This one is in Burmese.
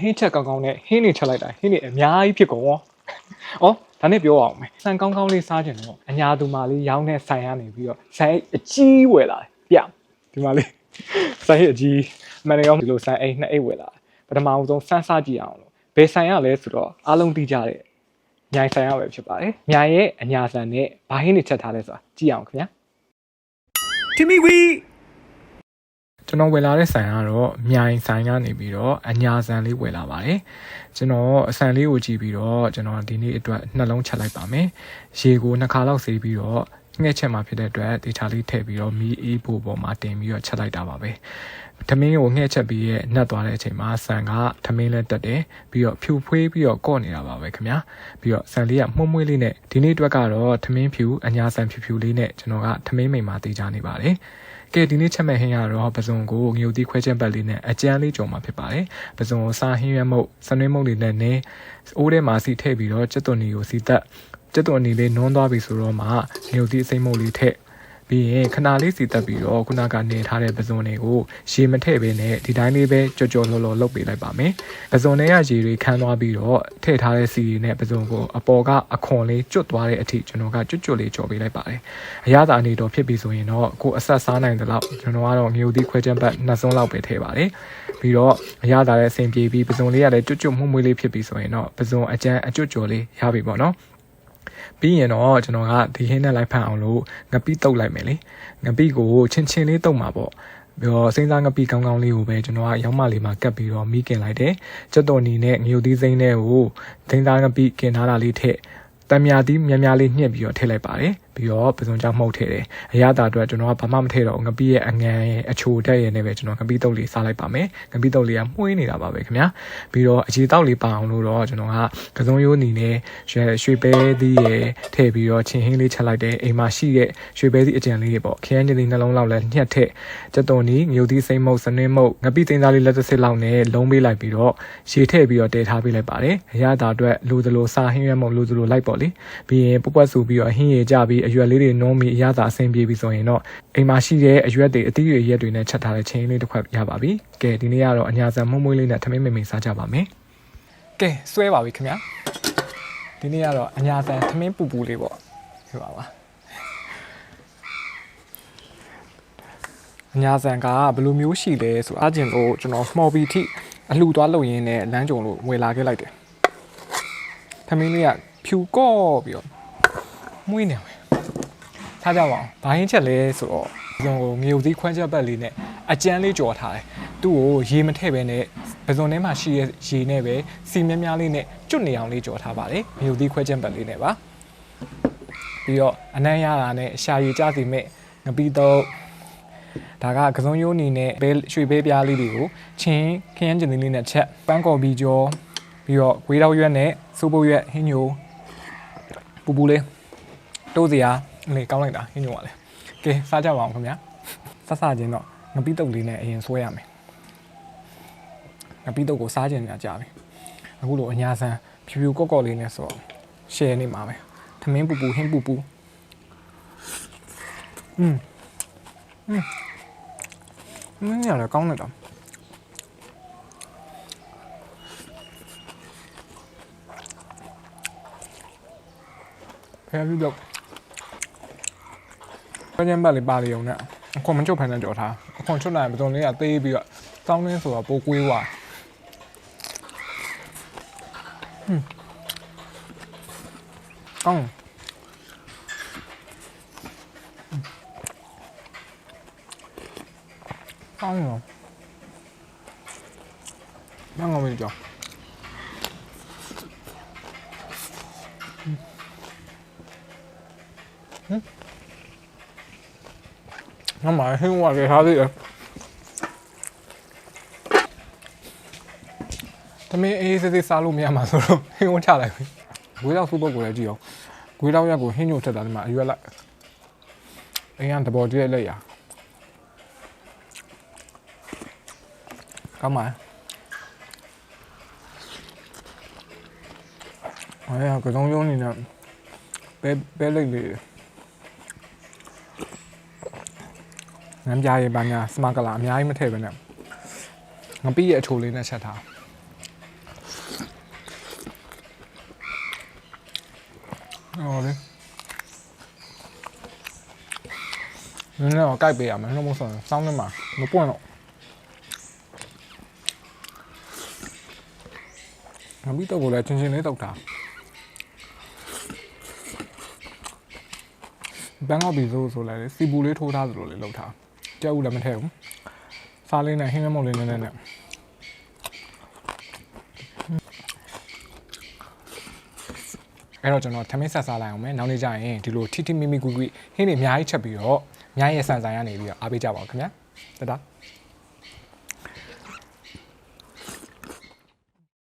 ဟင်းချက်ကောင်းကောင်းနဲ့ဟင်းနေချက်လိုက်တာဟင်းနေအများကြီးဖြစ်ကုန်ရော။ဩဒါနဲ့ပြောအောင်မယ်။ဆန်ကောင်းကောင်းလေးစားကြတယ်တော့အညာသူမလေးရောင်းတဲ့ဆိုင်ကနေပြီးတော့ဆိုင်အကြီးဝယ်လာတယ်။ပြဒီမလေးဆိုင်အကြီးအမှန်တကယ်ဒီလိုဆိုင်အိတ်နှစ်အိတ်ဝယ်လာတယ်။ပထမအောင်ဆုံးစမ်းစားကြည့်အောင်လို့ဘယ်ဆိုင်ရလဲဆိုတော့အားလုံးသိကြတဲ့မြိုင်ဆိုင်ရပဲဖြစ်ပါတယ်။မြိုင်ရဲ့အညာဆန်နဲ့ဘာဟင်းနေချက်ထားလဲဆိုတာကြည့်အောင်ခင်ဗျာ။ Timmy we ကျွန်တော်ဝယ်လာတဲ့ဆိုင်ကတော့မြိုင်ဆိုင်ကနေပြီးတော့အညာဆန်လေးဝယ်လာပါတယ်ကျွန်တော်အဆန်လေးကိုကြည့်ပြီးတော့ကျွန်တော်ဒီနေ့အတွက်နှလုံးချက်လိုက်ပါမယ်ရေကိုနှစ်ခါလောက်ဆေးပြီးတော့ငှက်ချက်မှာဖြစ်တဲ့အတွက်ဒေတာလေးထည့်ပြီးတော့မီးအေးဖို့ပေါ်မှာတင်ပြီးတော့ချက်လိုက်တာပါပဲ ထမင်းကိုငှက်ချက်ပြီးရဲ့နှက်သွားတဲ့အချိန်မှာဆန်ကထမင်းလည်းတက်တယ်ပြီးတော့ဖြူဖွေးပြီးတော့ကော့နေတာပါပဲခင်ဗျာပြီးတော့ဆန်လေးကမှုံ့မွေးလေးနဲ့ဒီနေ့အတွက်ကတော့ထမင်းဖြူအညာဆန်ဖြူဖြူလေးနဲ့ကျွန်တော်ကထမင်းမိန်မှာတေးကြနေပါတယ်ကဲဒီနေ့ချက်မဲ့ဟင်းရတော့ပစုံကိုငြိုတိခွဲချက်ပတ်လေးနဲ့အကြမ်းလေးကြုံမှာဖြစ်ပါတယ်ပစုံကိုစားဟင်းရမုတ်စနွေးမုတ်လေးနဲ့နင်းအိုးထဲမှာစီထည့်ပြီးတော့ကျွတ်သွန်နီကိုစီတက်ကျွတ်သွန်နီလေးနွန်းသွားပြီဆိုတော့မှငြိုတိအစိမ့်မုတ်လေးထည့် ပြီးရင်ခဏလေးစီတက်ပြီးတော့ခုနကနေထားတဲ့ပစုံတွေကိုရေမထည့်ဘဲနဲ့ဒီတိုင်းလေးပဲကြော်ကြော်လော်လော်လုပ်ပေးလိုက်ပါမယ်ပစုံတွေကရေတွေခန်းသွားပြီးတော့ထည့်ထားတဲ့စီတွေနဲ့ပစုံကိုအပေါ်ကအခွန်လေးကျွတ်သွားတဲ့အထိကျွန်တော်ကကျွတ်ကျွတ်လေးကြော်ပေးလိုက်ပါတယ်အရသာအနေတော်ဖြစ်ပြီဆိုရင်တော့ကိုအဆက်စားနိုင်တဲ့လောက်ကျွန်တော်ကတော့မြို့သီးခွဲချက်ပတ်နှစ်စုံလောက်ပဲထည့်ပါတယ်ပြီးတော့အရသာလည်းအဆင်ပြေပြီးပစုံလေးကလည်းကျွတ်ကျွတ်မှုမွေးလေးဖြစ်ပြီဆိုရင်တော့ပစုံအကျန်းအကျွတ်ကြော်လေးရပြီပေါ့နော် ပြီးရင်တော့ကျွန်တော်ကဒီဟင်းနဲ့လိုက်ဖန်အောင်လို့ငပိတုတ်လိုက်မယ်လေငပိကိုချင်းချင်းလေးတုတ်မှာပေါ့ပြီးတော့စိမ့်စားငပိကောင်းကောင်းလေးကိုပဲကျွန်တော်ကရောင်းမလေးမှာကတ်ပြီးတော့မိခင်လိုက်တယ်ကျွတ်တော်နီနဲ့ငြိုသီးစိမ့်နဲ့ကိုစိမ့်စားငပိกินထားတာလေးထည့်တံမြာသီးများများလေးညှစ်ပြီးတော့ထည့်လိုက်ပါတယ် ပြီးတော့ပစုံကြောင့်မှုတ်ထည့်တယ်အရသာအတွက်ကျွန်တော်ကဘာမှမထည့်တော့ဘူးငပိရဲ့အငံရဲ့အချိုတက်ရဲ့နဲ့ပဲကျွန်တော်ငပိတုတ်လေးစားလိုက်ပါမယ်ငပိတုတ်လေးကမှုေးနေတာပါပဲခင်ဗျာပြီးတော့အခြေတောက်လေးပါအောင်လို့တော့ကျွန်တော်ကကစုံရိုးနီနဲ့ရွှေပဲသီးရဲ့ထည့်ပြီးတော့ချင်းဟင်းလေးချက်လိုက်တယ်အိမ်မှာရှိတဲ့ရွှေပဲသီးအကြံလေးတွေပေါ့ခရမ်းကျင်လေးနှလုံးလောက်လဲညှက်ထည့်စက်တော်နီငြုတ်သီးစိမ့်မုတ်စနွင်းမုတ်ငပိသိန်းသားလေးလက်သစ်လောက်နဲ့လုံးပေးလိုက်ပြီးတော့ရေထည့်ပြီးတော့တည်ထားပေးလိုက်ပါတယ်အရသာအတွက်လူသလိုစားဟင်းရွက်မုတ်လူသလိုလိုက်ပေါ့လေပြီးရင်ပုတ်ပွက်ဆူပြီးတော့ဟင်းရကြပြီးအရွက်လေးတွေနုံးပြီးအရသာအဆင်ပြေပြီဆိုရင်တော့အိမ်မှာရှိတဲ့အရွက်တွေအသီးတွေရက်တွေနဲ့ချက်ထားတဲ့ချင်းလေးတစ်ခွက်ရပါပြီကဲဒီနေ့ကတော့အညာဆန်မှုံးမွေးလေးနဲ့ထမင်းမိန်မိန်စားကြပါမယ်ကဲဆွဲပါပြီခင်ဗျာဒီနေ့ကတော့အညာဆန်ထမင်းပူပူလေးပေါ့ပြပါပါအညာဆန်ကဘယ်လိုမျိုးရှိလဲဆိုအားကျင်လို့ကျွန်တော် small bee ထိအလှူသွားလုပ်ရင်းနဲ့လမ်းကြုံလို့ဝယ်လာခဲ့လိုက်တယ်ထမင်းလေးကဖြူကော့ပြီးတော့မွေးနေတယ် ထားကြပါအောင်ဘာရင်းချက်လဲဆိုတော့ဒီကောင်ကိုငရုတ်သီးခွမ်းချက်ပတ်လေးနဲ့အကြမ်းလေးကြော်ထားတယ်သူ့ကိုရေမထည့်ပဲနဲ့ပဇွန်ထဲမှာရှိတဲ့ရေနဲ့ပဲစီမြများများလေးနဲ့ကျွတ်နေအောင်လေးကြော်ထားပါတယ်ငရုတ်သီးခွဲချက်ပတ်လေးနဲ့ပါပြီးတော့အနမ်းရတာနဲ့ရှာရည်ကြစီမဲ့ငပီတော့ဒါကကစုံရိုးနေနဲ့ဘဲရွှေဘဲပြားလေးတွေကိုချင်းခရမ်းကျင်လေးနဲ့ချက်ပန်းကော်ဘီကြောပြီးတော့ဂွေးတောက်ရွက်နဲ့စိုးပုတ်ရွက်ဟင်းညိုပူပူလေးတိုးစရာ လေကောင်းလိုက်တာဟင်းညိုကလည်းကဲစားကြပါအောင်ခင်ဗျာဆက်စားခြင်းတော့ငပိတုတ်လေးနဲ့အရင်ဆွဲရမယ်ငပိတုတ်ကိုစားခြင်းညာကြပြီအခုလိုအညာဆန်ဖြူဖြူကော့ကော့လေးနဲ့ဆိုတော့ share နေမှာပဲသမင်းပူပူဟင်းပူပူอืมอืมမင်းရလည်းကောင်းလိုက်တာဖဲပြီးတော့ပန်း ချမ်းပတ်လေးပါလေးအောင်နဲ့အခွန်မချုပ်ဖန်နဲ့ကြော်ထားအခွန်ချုပ်လိုက်ရင်ပစုံလေးကသေးပြီးတော့ကောင်းလင်းဆိုတော့ပိုကွေးသွားဟွန်းကောင်းကောင်းရောမငေါ့မေးကြောငါမ ဟင်းဝါရထားသေးတယ်တမင်းအေးစစ်စစ်စားလို့မရမှာဆိုတော့ဟင်းဝချလိုက်ပြီဂွေးတော့စူပုတ်ကိုလည်းကြည့်အောင်ဂွေးတော့ရက်ကိုဟင်းညိုထက်တာဒီမှာအရွက်လိုက်အရင်တဘောတည်းလက်ရကောင်းပါအဲ့ဒါကတော့ရုံးနေနဲ့ပဲပဲလိုက်လေ ငံပြရေပါညာစမကလာအများကြီးမထည့်ပဲနဲ့ငပိရဲ့အချိုလေးနဲ့ချက်ထားဟောလေနည်းနည်းတော့ကြိုက်ပေးရမယ်နှုတ်မဆုံးစောင်းနေမှာမပွင့်တော့ငပိတော့ကိုလည်းချင်းချင်းလေးတောက်တာဘန်ကောက်ဘီဆိုဆိုလည်းစီပူလေးထိုးထားသလိုလေးလောက်ထား ကြောက်ဦးလည်းမထည့်ဘူးစားလေးနဲ့ဟင်းမမုံလေးနည်းနည်းနဲ့အဲ့တော့ကျွန်တော်ထမင်းဆက်စားလိုက်အောင်မယ်နောက်နေ့ကျရင်ဒီလိုထိထိမိမိကွီကွီဟင်းတွေအများကြီးချက်ပြီးတော့အများကြီးဆန်ဆိုင်ရနေပြီးတော့အားပေးကြပါဦးခင်ဗျာတတား